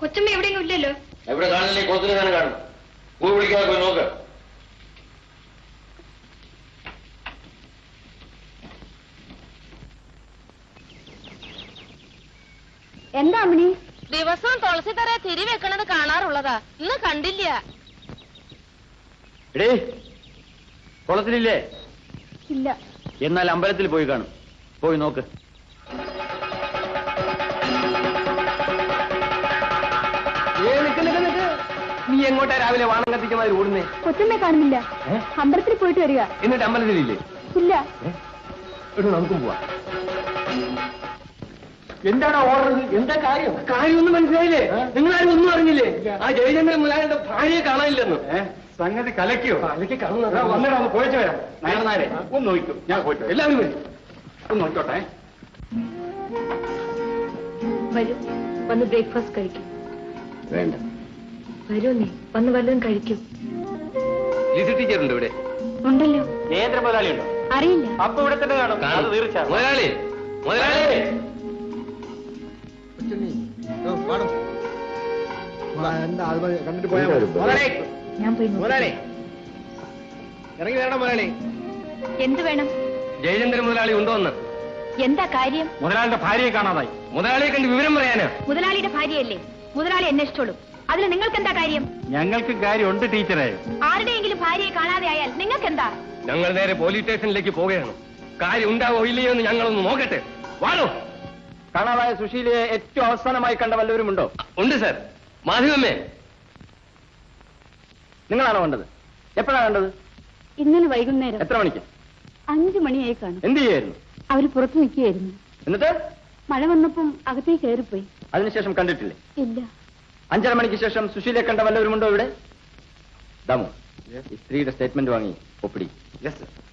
കൊച്ചമ്മ എവിടെയെങ്കിലും ഇല്ലല്ലോ? എവിടെ കാണില്ലേ കുളത്തിൽ തന്നെ കാണും. പൂ പിടിക്കാതെ പോയി നോക്ക്. എന്താ അമ്മണി? ദിവസവും തുളസി തറ തിരി വെക്കണത് കാണാറുള്ളതാ. ഇന്ന് കണ്ടില്ല. എടേ കുളത്തിലില്ലേ ഇല്ല. എന്നാൽ അമ്പലത്തിൽ പോയി കാണും. പോയി നോക്ക്. എങ്ങോട്ടാ രാവിലെ വാണം കത്തിക്കുന്നതിൽ ഓടുന്നേ? കൊച്ചമ്മയെ കാണുന്നില്ല. അമ്പലത്തിൽ പോയിട്ട് വരിക. എന്നിട്ട് അമ്പലത്തിലില്ലേ? ഇല്ല. എടോ നമുക്കും പോവാ. എന്താണ് ഓർഡർ എന്താ കാര്യം? കാര്യമൊന്നും മനസ്സിലായില്ലേ? നിങ്ങളാരും ഒന്നും അറിഞ്ഞില്ലേ? ആ ജയചന്ദ്രൻ മുലാലിന്റെ ഭാര്യയെ കാണാനില്ലെന്ന്. സംഗതി കലക്കിയോ? കലക്കി കാണുന്ന വന്നിടാ ഒന്ന് പോയിട്ട് വരാം. നായർ ഒന്ന് നോക്കൂ. ഞാൻ പോയിട്ട് എല്ലാവരും വരും. ഒന്ന് നോക്കോട്ടെ. വരൂ. വന്ന് ബ്രേക്ക്ഫാസ്റ്റ് കഴിക്കും. വേണ്ട. വരൂ നീ. വന്ന് വല്ലതും കഴിക്കും. ലിസി ടീച്ചർ ഉണ്ട് ഇവിടെ? ഉണ്ടല്ലോ. നേന്ദ്ര മുതലാളി ഉണ്ടോ അറിയില്ല. അപ്പൊ ഇവിടെ തന്നെ കാണും. അത് തീർച്ച മുതലാളി മുതലാളി. മുതലാളി. ഞാൻ പോയി. മുതലാളി ഇറങ്ങി വരണം മുതലാളി. എന്ത് വേണം? ജയചന്ദ്രൻ മുതലാളി ഉണ്ടോ എന്ന്? എന്താ കാര്യം? മുതലാളിയുടെ ഭാര്യയെ കാണാതായി. മുതലാളിയെ കണ്ട് വിവരം പറയാനാ. മുതലാളിയുടെ ഭാര്യയല്ലേ? മുതലാളി അന്വേഷിച്ചോളൂ അതിൽ നിങ്ങൾക്ക് എന്താ കാര്യം? ഞങ്ങൾക്ക് കാര്യമുണ്ട് ടീച്ചറെ. ആരുടെയെങ്കിലും ഭാര്യയെ കാണാതെ ആയാൽ നിങ്ങൾക്ക് എന്താ ഞങ്ങൾ നേരെ പോലീസ് സ്റ്റേഷനിലേക്ക് പോവുകയാണ്. കാര്യം ഉണ്ടാവോ ഇല്ലയോ എന്ന് ഞങ്ങളൊന്ന് നോക്കട്ടെ. വാടോ. കാണാതായ സുശീലയെ ഏറ്റവും അവസാനമായി കണ്ട വല്ലവരുമുണ്ടോ? ഉണ്ട് സർ. മാധവമ്മേ നിങ്ങളാണോ കണ്ടത്? എപ്പോഴാണ് കണ്ടത്? ഇന്നലെ വൈകുന്നേരം എത്ര മണിക്ക്? അഞ്ചു മണിയായി കാണും. എന്ത് ചെയ്യായിരുന്നു? അവർ പുറത്തു നിൽക്കുകയായിരുന്നു. എന്നിട്ട്? മഴ വന്നപ്പം അകത്തേക്ക് കയറിപ്പോയി. അതിനുശേഷം കണ്ടിട്ടില്ലേ? ഇല്ല. അഞ്ചര മണിക്ക് ശേഷം സുശീലെ കണ്ട വല്ലവരുമുണ്ടോ ഇവിടെ? ദാമു സ്ത്രീയുടെ സ്റ്റേറ്റ്മെന്റ് വാങ്ങി ഒപ്പിടി.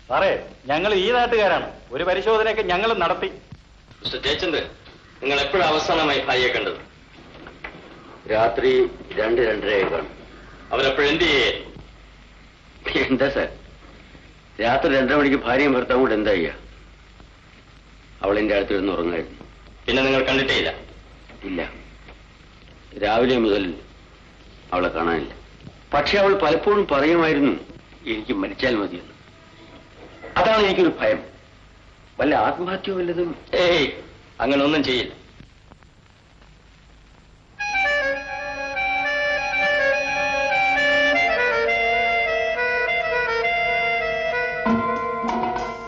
സാറേ ഞങ്ങൾ ഈ നാട്ടുകാരാണ്. ഒരു പരിശോധനയൊക്കെ ഞങ്ങൾ നടത്തി. മിസ്റ്റർ ജയചന്ദ്രൻ നിങ്ങൾ എപ്പോഴും അവസാനമായി ഭാര്യയെ കണ്ടത്? രാത്രി രണ്ട് രണ്ടരയായി കാണും. അവരെപ്പോഴെന്ത് ചെയ്യേ? എന്താ സാർ? രാത്രി രണ്ടര മണിക്ക് ഭാര്യയും ഭർത്താവും കൂടെ എന്താ ചെയ്യാ? അവൾ എന്റെ അടുത്തിരുന്ന് ഉറങ്ങായിരുന്നു. പിന്നെ നിങ്ങൾ കണ്ടിട്ടേ ഇല്ല. ഇല്ല. രാവിലെ മുതൽ അവളെ കാണാനില്ല. പക്ഷെ അവൾ പലപ്പോഴും പറയുമായിരുന്നു എനിക്ക് മരിച്ചാൽ മതിയെന്ന്. അതാണ് എനിക്കൊരു ഭയം. വല്ല ആത്മഹത്യ വല്ലതും? ഏയ് അങ്ങനെ ഒന്നും ചെയ്യില്ല.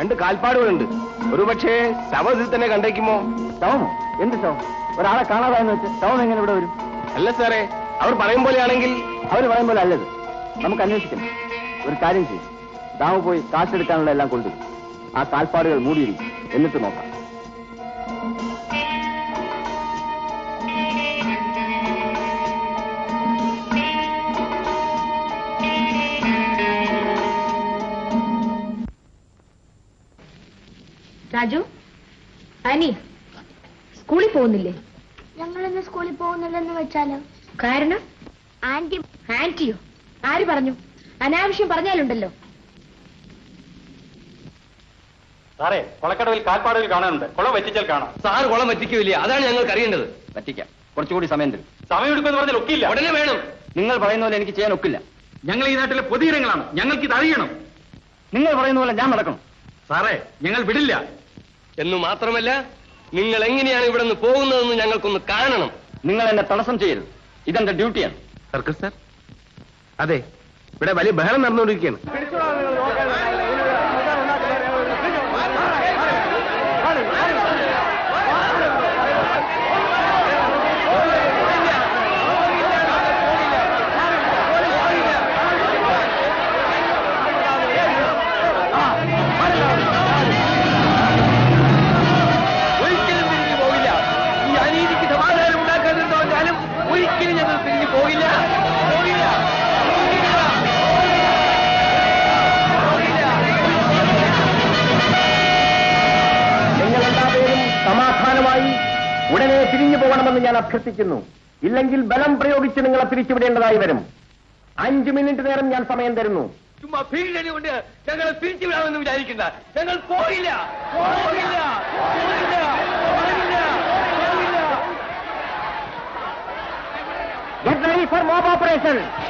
രണ്ട് കാൽപ്പാടുകളുണ്ട്. ഒരു പക്ഷേ ശവത്തിൽ തന്നെ കണ്ടേക്കുമോ? ശവമോ? എന്ത് ശവം? ഒരാളെ കാണാതായെന്ന് വെച്ച് ശവം എങ്ങനെ ഇവിടെ വരും? അല്ല സാറേ അവർ പറയും പോലെയാണെങ്കിൽ അവർ പറയും പോലെ അല്ലത്. നമുക്ക് അന്വേഷിക്കണം ഒരു കാര്യം ചെയ്യും. ദാമു പോയി കാശെടുക്കാനുള്ള എല്ലാം കൊണ്ടുവരും. ആ കാൽപ്പാടുകൾ മൂടിയിരിക്കും. എന്നിട്ട് നോക്കാം. രാജു അനി സ്കൂളിൽ പോകുന്നില്ലേ? ഞങ്ങളിന്ന് സ്കൂളിൽ പോകുന്നില്ലെന്ന് വെച്ചാലോ? കാരണം? ആന്റി ആന്റിയോ? ആര് പറഞ്ഞു? അനാവശ്യം പറഞ്ഞാലുണ്ടല്ലോ. സാറേ കൊളക്കടവിൽ കാൽപ്പാടുകൾ കാണാനുണ്ട്. കുളം വറ്റിച്ചാൽ കാണാം. സാർ കുളം വറ്റിക്കില്ല? അതാണ് ഞങ്ങൾക്ക് അറിയേണ്ടത്. പറ്റിക്കാം കുറച്ചുകൂടി സമയം തരും. സമയം എടുക്കുമെന്ന് പറഞ്ഞാൽ ഒക്കില്ല. ഉടനെ വേണം. നിങ്ങൾ പറയുന്ന പോലെ എനിക്ക് ചെയ്യാൻ ഒക്കില്ല. ഞങ്ങൾ ഈ നാട്ടിലെ പൊതുജനങ്ങളാണ് ഞങ്ങൾക്ക് ഇത് അറിയണം. നിങ്ങൾ പറയുന്ന പോലെ ഞാൻ നടക്കണം. സാറേ ഞങ്ങൾ വിടില്ല. എന്ന് മാത്രമല്ല നിങ്ങൾ എങ്ങനെയാണ് ഇവിടെ നിന്ന് പോകുന്നതെന്ന് ഞങ്ങൾക്കൊന്ന് കാണണം. നിങ്ങൾ എന്നെ തടസ്സം ചെയ്യരുത്. ഇതെന്റെ ഡ്യൂട്ടിയാണ്. Circus sir? അതെ ഇവിടെ വലിയ ബഹളം നടന്നുകൊണ്ടിരിക്കുകയാണ്. പിരിഞ്ഞു പോകണമെന്ന് ഞാൻ അഭ്യർത്ഥിക്കുന്നു. ഇല്ലെങ്കിൽ ബലം പ്രയോഗിച്ച് നിങ്ങളെ തിരിച്ചുവിടേണ്ടതായി വരും. അഞ്ചു മിനിറ്റ് നേരം ഞാൻ സമയം തരുന്നു. ചുമ്മാ ഭീഷണി കൊണ്ട് ഞങ്ങൾ പിരിച്ചുവിടാമെന്ന് വിചാരിക്കണ്ട. ഞങ്ങൾ പോയില്ല. പോയില്ല. പോയില്ല. Get ready for mob operation.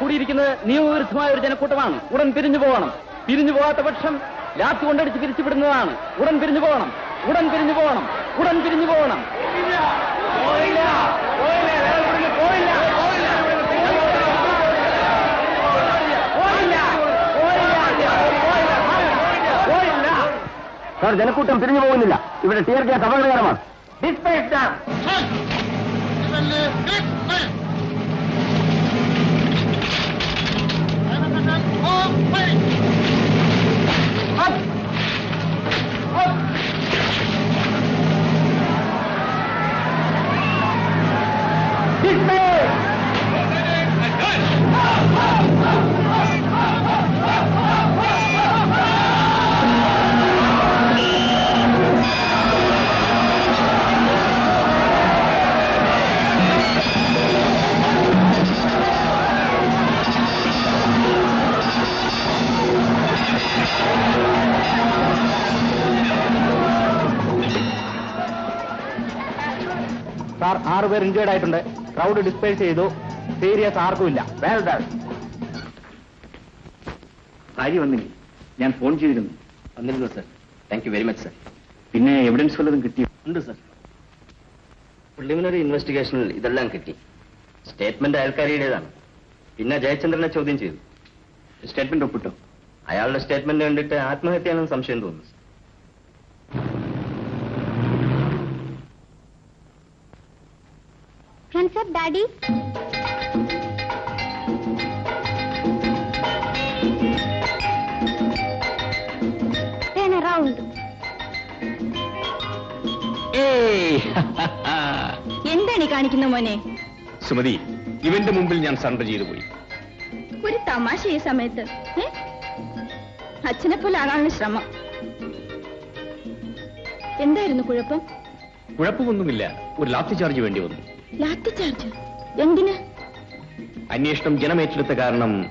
കൂടിയിരിക്കുന്നത് നിയമവിരുദ്ധമായ ഒരു ജനക്കൂട്ടമാണ്. ഉടൻ പിരിഞ്ഞു പോകണം. പിരിഞ്ഞു പോകാത്ത പക്ഷം ലാത്തി കൊണ്ടടിച്ച് പിരിച്ചുവിടുന്നതാണ്. ഉടൻ പിരിഞ്ഞു പോകണം. ഉടൻ പിരിഞ്ഞു പോകണം. ഉടൻ പിരിഞ്ഞു പോകണം. സാർ ജനക്കൂട്ടം പിരിഞ്ഞു പോകുന്നില്ല. ഇവിടെ ടിയർ ഗ്യാസ് അപകടകരമാണ്. Disperse സാർ ആറ് പേർ ഇഞ്ചേർഡ് ആയിട്ടുണ്ട് ക്രൗഡ് ഡിസ്പ്ലേ ചെയ്തു. സീരിയസ് ആർക്കുമില്ല Well ഡൺ ഭാര്യ വന്നില്ല? ഞാൻ ഫോൺ ചെയ്തിരുന്നു. വന്നിരുന്നു sir thank you very much sir പിന്നെ എവിഡൻസ് വല്ലതും കിട്ടി ഉണ്ട് സർ പ്രിലിമിനറി ഇൻവെസ്റ്റിഗേഷനിൽ ഇതെല്ലാം കിട്ടി. സ്റ്റേറ്റ്മെന്റ് അയൽക്കാരിയുടേതാണ്. പിന്നെ ജയചന്ദ്രനെ ചോദ്യം ചെയ്തു. സ്റ്റേറ്റ്മെന്റ് ഒപ്പിട്ടോ? അയാളുടെ സ്റ്റേറ്റ്മെന്റ് കണ്ടിട്ട് ആത്മഹത്യയാണെന്ന് സംശയം തോന്നുന്നു Turn around. എന്താണ് ഈ കാണിക്കുന്ന മോനെ? സുമതി ഇവന്റെ മുമ്പിൽ ഞാൻ സണ്ട ചെയ്തു പോയി. ഒരു തമാശ ഈ സമയത്ത്? അച്ഛനെ പോലെ ആകാനുള്ള ശ്രമം. എന്തായിരുന്നു കുഴപ്പം? കുഴപ്പമൊന്നുമില്ല. ഒരു ലാത്തി ചാർജ് വേണ്ടി വന്നു. ലാത്തി ചാർജ് എന്തിന്? അന്വേഷണം ജനമേറ്റെടുത്ത കാരണം